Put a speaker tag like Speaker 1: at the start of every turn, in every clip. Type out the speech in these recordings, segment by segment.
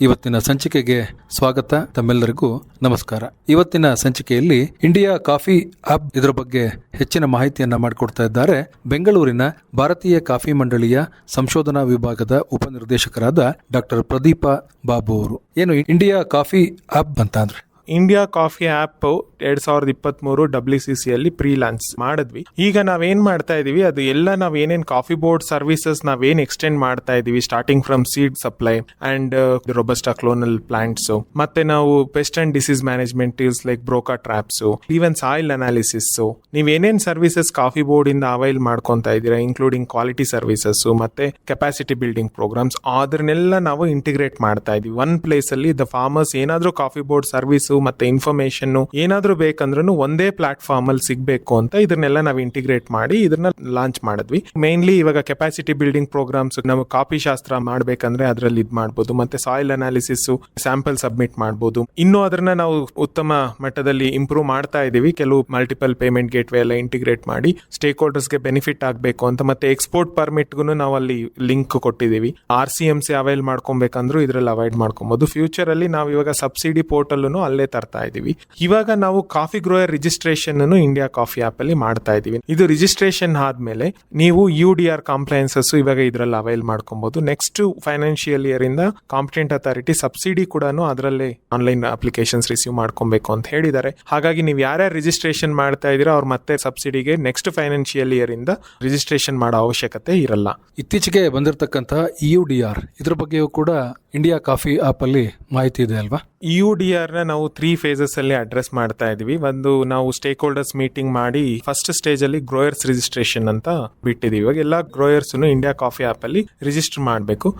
Speaker 1: ಇವತ್ತಿನ ಸಂಚಿಕೆಗೆ ಸ್ವಾಗತ. ತಮ್ಮೆಲ್ಲರಿಗೂ ನಮಸ್ಕಾರ. ಇವತ್ತಿನ ಸಂಚಿಕೆಯಲ್ಲಿ ಇಂಡಿಯಾ ಕಾಫಿ ಹಬ್ ಇದರ ಬಗ್ಗೆ ಹೆಚ್ಚಿನ ಮಾಹಿತಿಯನ್ನ ಮಾಡಿಕೊಡ್ತಾ ಇದ್ದಾರೆ. ಬೆಂಗಳೂರಿನ ಭಾರತೀಯ ಕಾಫಿ ಮಂಡಳಿಯ ಸಂಶೋಧನಾ ವಿಭಾಗದ ಉಪನಿರ್ದೇಶಕರಾದ ಡಾಕ್ಟರ್ ಪ್ರದೀಪ ಬಾಬು ಅವರು. ಏನು ಇಂಡಿಯಾ ಕಾಫಿ ಹಬ್ ಅಂತ ಅಂದ್ರೆ
Speaker 2: ಇಂಡಿಯಾ ಕಾಫಿ ಆ್ಯಪ್ ಎರಡ್ ಸಾವಿರದ ಇಪ್ಪತ್ತ್ ಮೂರು ಡಬ್ಲ್ಯೂ ಸಿ ಸಿ ಅಲ್ಲಿ ಪ್ರೀ ಲಾಂಚ್ ಮಾಡಿದ್ವಿ. ಈಗ ನಾವೇನು ಮಾಡ್ತಾ ಇದೀವಿ, ಅದು ಎಲ್ಲ ನಾವ್ ಏನೇನ್ ಕಾಫಿ ಬೋರ್ಡ್ ಸರ್ವಿಸಸ್ ನಾವೇನ್ ಎಕ್ಸ್ಟೆಂಡ್ ಮಾಡ್ತಾ ಇದೀವಿ starting from seed supply and robusta clonal plants ಮತ್ತೆ ನಾವು pest and disease management is like broca traps even soil analysis ನೀವ್ ಏನೇನ್ ಸರ್ವಿಸಸ್ ಕಾಫಿ ಬೋರ್ಡ್ ಇಂದ ಅವೈಲ್ ಮಾಡ್ಕೊತಾ ಇದ್ದೀರಾ ಇನ್ಕ್ಲೂಡಿಂಗ್ ಕ್ವಾಲಿಟಿ ಸರ್ವಿಸಸ್ ಮತ್ತೆ ಕೆಪಾಸಿಟಿ ಬಿಲ್ಡಿಂಗ್ ಪ್ರೋಗ್ರಾಮ್ಸ್ ಅದನ್ನೆಲ್ಲ ನಾವು ಇಂಟಿಗ್ರೇಟ್ ಮಾಡ್ತಾ ಇದೀವಿ. ಒನ್ ಪ್ಲೇಸ್ ಅಲ್ಲಿ ದ ಫಾರ್ಮರ್ಸ್ ಏನಾದ್ರೂ ಕಾಫಿ ಬೋರ್ಡ್ ಸರ್ವಿಸ್ ಮತ್ತೆ ಇನ್ಫಾರ್ಮೇಶನ್ ಏನಾದ್ರೂ ಬೇಕಂದ್ರೂ ಒಂದೇ ಪ್ಲಾಟ್ಫಾರ್ಮ್ ಅಲ್ಲಿ ಸಿಗಬೇಕು ಅಂತ ಇದನ್ನೆಲ್ಲ ನಾವು ಇಂಟಿಗ್ರೇಟ್ ಮಾಡಿ ಇದನ್ನ ಲಾಂಚ್ ಮಾಡಿದ್ವಿ. ಮೇನ್ಲಿ ಇವಾಗ ಕೆಪಾಸಿಟಿ ಬಿಲ್ಡಿಂಗ್ ಪ್ರೋಗ್ರಾಮ್ಸ್ ನಾವು ಕಾಪಿ ಶಾಸ್ತ್ರ ಮಾಡ್ಬೇಕಂದ್ರೆ ಅದರಲ್ಲಿ ಇದ್ ಮಾಡಬಹುದು ಮತ್ತೆ ಸಾಯಿಲ್ ಅನಾಲಿಸಿಸ್ ಸ್ಯಾಂಪಲ್ ಸಬ್ಮಿಟ್ ಮಾಡಬಹುದು ಇನ್ನು ಅದನ್ನ ನಾವು ಉತ್ತಮ ಮಟ್ಟದಲ್ಲಿ ಇಂಪ್ರೂವ್ ಮಾಡ್ತಾ ಇದೀವಿ. ಕೆಲವು ಮಲ್ಟಿಪಲ್ ಪೇಮೆಂಟ್ ಗೇಟ್ವೇ ಎಲ್ಲ ಇಂಟಿಗ್ರೇಟ್ ಮಾಡಿ ಸ್ಟೇಕ್ ಹೋಲ್ಡರ್ಸ್ಗೆ ಬೆನಿಫಿಟ್ ಆಗಬೇಕು ಅಂತ, ಮತ್ತೆ ಎಕ್ಸ್ಪೋರ್ಟ್ ಪರ್ಮಿಟ್ಗೂ ನಾವು ಅಲ್ಲಿ ಲಿಂಕ್ ಕೊಟ್ಟಿದ್ದೀವಿ R C M C avail ಮಾಡ್ಕೊಬೇಕಂದ್ರೂ ಇದ್ರಲ್ಲಿ ಅವಾಯ್ಡ್ ಮಾಡ್ಕೊಬಹುದು ಫ್ಯೂಚರ್ ಅಲ್ಲಿ ನಾವು ಇವಾಗ ಸಬ್ಸಿಡಿ ಪೋರ್ಟಲ್ ಅಲ್ಲೇ ತರ್ತಾ ಇದೀವಿ. ಇವಾಗ ನಾವು ಕಾಫಿ ಗ್ರೋಯರ್ ರಿಜಿಸ್ಟ್ರೇಷನ್ ಅನ್ನು ಇಂಡಿಯಾ ಕಾಫಿ ಆಪ್ ಅಲ್ಲಿ ಮಾಡ್ತಾ ಇದೀವಿ. ಇದು ರಿಜಿಸ್ಟ್ರೇಷನ್ ಆದ್ಮೇಲೆ ನೀವು ಯು ಡಿ ಆರ್ ಕಾಂಪ್ಲೈನ್ಸಸ್ ಇವಾಗ ಇದರಲ್ಲಿ ಅವೈಲ್ ಮಾಡ್ಕೊಬಹುದು ನೆಕ್ಸ್ಟ್ ಫೈನಾನ್ಷಿಯಲ್ ಇಯರ್ ಇಂದ ಕಾಂಪಿಟೆಂಟ್ ಅಥಾರಿಟಿ ಸಬ್ಸಿಡಿ ಕೂಡ ಅದರಲ್ಲೇ ಆನ್ಲೈನ್ ಅಪ್ಲಿಕೇಶನ್ಸ್ ರಿಸೀವ್ ಮಾಡ್ಕೊಬೇಕು ಅಂತ ಹೇಳಿದ್ದಾರೆ. ಹಾಗಾಗಿ ನೀವು ಯಾರ್ಯಾರು ರಿಜಿಸ್ಟ್ರೇಷನ್ ಮಾಡ್ತಾ ಇದೀರ ಅವ್ರು ಮತ್ತೆ ಸಬ್ಸಿಡಿಗೆ ನೆಕ್ಸ್ಟ್ ಫೈನಾನ್ಷಿಯಲ್ ಇಯರ್ ಇಂದ ರಿಜಿಸ್ಟ್ರೇಷನ್ ಮಾಡೋ ಅವಶ್ಯಕತೆ ಇರಲ್ಲ.
Speaker 1: ಇತ್ತೀಚೆಗೆ ಬಂದಿರತಕ್ಕಂತಹ ಇ ಡಿ ಆರ್ ಇದ್ರ ಬಗ್ಗೆಯೂ ಕೂಡ ಇಂಡಿಯಾ ಕಾಫಿ ಆಪ್ ಅಲ್ಲಿ ಮಾಹಿತಿ ಇದೆ ಅಲ್ವಾ?
Speaker 2: ಯು ಡಿ ಆರ್ನ ನಾವು ತ್ರೀ ಫೇಸಸ್ ಅಲ್ಲಿ ಅಡ್ರೆಸ್ ಮಾಡ್ತಾ ಇದೀವಿ. ಒಂದು ನಾವು ಸ್ಟೇಕ್ ಹೋಲ್ಡರ್ಸ್ ಮೀಟಿಂಗ್ ಮಾಡಿ ಫಸ್ಟ್ ಸ್ಟೇಜ್ ಅಲ್ಲಿ ಗ್ರೋಯರ್ಸ್ ರಿಜಿಸ್ಟ್ರೇಷನ್ ಅಂತ ಬಿಟ್ಟಿದೀವಿ. ಇವಾಗ ಎಲ್ಲ ಗ್ರೋಯರ್ಸ್ ಇಂಡಿಯಾ ಕಾಫಿ ಆಪ್ ಅಲ್ಲಿ ರಿಜಿಸ್ಟರ್ ಮಾಡಬೇಕು.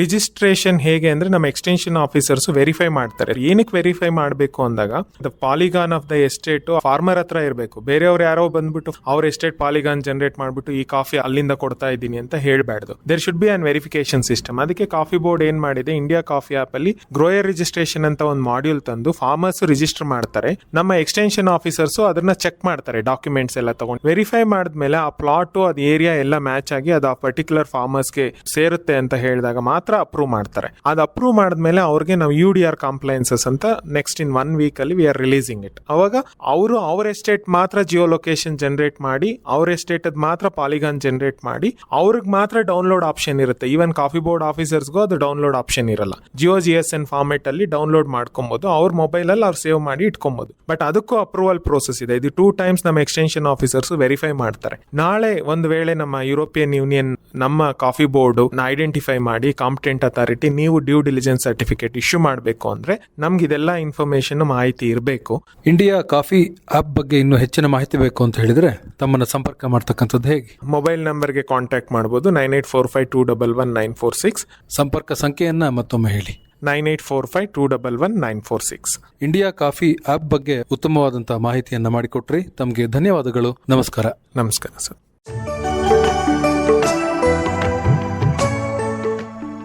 Speaker 2: ರಿಜಿಸ್ಟ್ರೇಷನ್ ಹೇಗೆ ಅಂದ್ರೆ ನಮ್ಮ ಎಕ್ಸ್ಟೆನ್ಷನ್ ಆಫೀಸರ್ಸ್ ವೆರಿಫೈ ಮಾಡ್ತಾರೆ. ಏನಕ್ಕೆ ವೆರಿಫೈ ಮಾಡಬೇಕು ಅಂದಾಗ the polygon of the estate farmer ಹತ್ರ ಇರಬೇಕು. ಬೇರೆಯವ್ರು ಯಾರೋ ಬಂದ್ಬಿಟ್ಟು ಅವ್ರ ಎಸ್ಟೇಟ್ ಪಾಲಿಗಾನ್ ಜನರೇಟ್ ಮಾಡ್ಬಿಟ್ಟು ಈ ಕಾಫಿ ಅಲ್ಲಿಂದ ಕೊಡ್ತಾ ಇದ್ದೀನಿ ಅಂತ ಹೇಳಬಾರ್ದು. There should be an verification system ಅದಕ್ಕೆ ಕಾಫಿ ಬೋರ್ಡ್ ಏನ್ ಮಾಡಿದೆ? ಇಂಡಿಯಾ ಕಾಫಿ ಆಪ್ ಅಲ್ಲಿ ಗ್ರೋಯರ್ ರಿಜಿಸ್ಟ್ರೇಷನ್ ಅಂತ ಒಂದು ಮಾಡ್ಯೂಲ್ ತಂದು ಫಾರ್ಮರ್ಸ್ ರಿಜಿಸ್ಟರ್ ಮಾಡ್ತಾರೆ. ನಮ್ಮ ಎಕ್ಸ್ಟೆನ್ಷನ್ ಆಫೀಸರ್ಸ್ ಅದನ್ನ ಚೆಕ್ ಮಾಡ್ತಾರೆ ಡಾಕ್ಯುಮೆಂಟ್ಸ್ ಎಲ್ಲ ತಗೊಂಡು. ವೆರಿಫೈ ಮಾಡಿದ್ಮೇಲೆ ಆ ಪ್ಲಾಟ್ ಅದ್ ಏರಿಯಾ ಎಲ್ಲ ಮ್ಯಾಚ್ ಆಗಿ ಅದು ಆ ಪರ್ಟಿಕ್ಯುಲರ್ ಫಾರ್ಮರ್ಸ್ಗೆ ಸೇರುತ್ತೆ ಅಂತ ಹೇಳಿದಾಗ ಮಾತ್ರ ಅಪ್ರೂವ್ ಮಾಡ್ತಾರೆ. ಅದು ಅಪ್ರೂವ್ ಮಾಡಿದ್ಮೇಲೆ ಅವ್ರಿಗೆ ನಾವು ಯು ಡಿ ಆರ್ ಕಾಂಪ್ಲೈನ್ಸಸ್ ಅಂತ ನೆಕ್ಸ್ಟ್ ಇನ್ ಒನ್ ವೀಕ್ ಅಲ್ಲಿ ವಿ ಆರ್ ರಿಲೀಸಿಂಗ್ ಇಟ್ ಅವಾಗ ಅವರು ಅವ್ರ ಎಸ್ಟೇಟ್ ಮಾತ್ರ ಜಿಯೋ ಲೊಕೇಶನ್ ಜನರೇಟ್ ಮಾಡಿ, ಅವ್ರ ಎಸ್ಟೇಟ್ ಮಾತ್ರ ಪಾಲಿಗಾನ್ ಜನರೇಟ್ ಮಾಡಿ, ಅವ್ರಿಗೆ ಮಾತ್ರ ಡೌನ್ಲೋಡ್ ಆಪ್ಷನ್ ಇರುತ್ತೆ. ಈವನ್ ಕಾಫಿ ಬೋರ್ಡ್ ಆಫೀಸರ್ಸ್ಗೂ ಅದು ಡೌನ್ಲೋಡ್ ಆಪ್ಷನ್ ಇರಲ್ಲ. GeoJSON format ಅಲ್ಲಿ ಡೌನ್ಲೋಡ್ ಮಾಡ್ಕೊಬಹುದು ಅವ್ರ ಮೊಬೈಲ್ ಅಲ್ಲಿ ಅವ್ರು ಸೇವ್ ಮಾಡಿ ಇಟ್ಕೊಬಹುದು ಬಟ್ ಅದಕ್ಕೂ ಅಪ್ರೂವಲ್ ಪ್ರೋಸೆಸ್ ಇದೆ. ಇದು ಟೂ ಟೈಮ್ಸ್ ನಮ್ಮ ಎಕ್ಸ್ಟೆನ್ಷನ್ ಆಫೀಸರ್ಸ್ ವೆರಿಫೈ ಮಾಡ್ತಾರೆ. ನಾಳೆ ಒಂದು ವೇಳೆ ನಮ್ಮ ಯುರೋಪಿಯನ್ ಯೂನಿಯನ್ ನಮ್ಮ ಕಾಫಿ ಬೋರ್ಡ್ ಐಡೆಂಟಿಫೈ ಮಾಡಿ ಕಾಂಪಿಟೆಂಟ್ ಅಥಾರಿಟಿ ನೀವು ಡ್ಯೂ ಡಿಲಿಜೆನ್ಸ್ ಸರ್ಟಿಫಿಕೇಟ್ ಇಶ್ಯೂ ಮಾಡಬೇಕು ಅಂದ್ರೆ ನಮ್ಗೆ ಇದೆಲ್ಲ ಇನ್ಫಾರ್ಮೇಶನ್ ಮಾಹಿತಿ ಇರಬೇಕು.
Speaker 1: ಇಂಡಿಯಾ ಕಾಫಿ ಆಪ್ ಬಗ್ಗೆ ಇನ್ನು ಹೆಚ್ಚಿನ ಮಾಹಿತಿ ಬೇಕು ಅಂತ ಹೇಳಿದ್ರೆ ತಮ್ಮನ್ನ ಸಂಪರ್ಕ ಮಾಡ್ತಕ್ಕಂಥದ್ದು ಹೇಗೆ?
Speaker 2: ಮೊಬೈಲ್ ನಂಬರ್ಗೆ ಕಾಂಟ್ಯಾಕ್ಟ್ ಮಾಡಬಹುದು nine eight four five two double one nine four six.
Speaker 1: ಸಂಪರ್ಕ ಸಂಖ್ಯೆಯನ್ನ ಮತ್ತೊಮ್ಮೆ ಹೇಳಿ.
Speaker 2: Nine eight four five two double one nine four six.
Speaker 1: India coffee app ಬಗ್ಗೆ ಉತ್ತಮವಾದಂತಹ ಮಾಹಿತಿಯನ್ನ ಮಾಡಿಕೊಟ್ರಿ. ತಮಗೆ ಧನ್ಯವಾದಗಳು. ನಮಸ್ಕಾರ.
Speaker 2: ನಮಸ್ಕಾರ ಸರ್.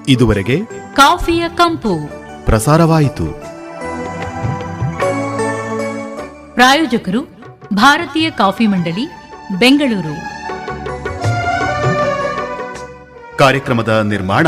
Speaker 3: ಇದುವರೆಗೆ
Speaker 4: ಕಾಫಿಯ ಕಂಪು.
Speaker 3: ಪ್ರಸಾರವಾಯಿತು.
Speaker 4: ಪ್ರಾಯೋಜಕರು ಭಾರತೀಯ ಕಾಫಿ ಮಂಡಳಿ ಬೆಂಗಳೂರು.
Speaker 3: ಕಾರ್ಯಕ್ರಮದ ನಿರ್ಮಾಣ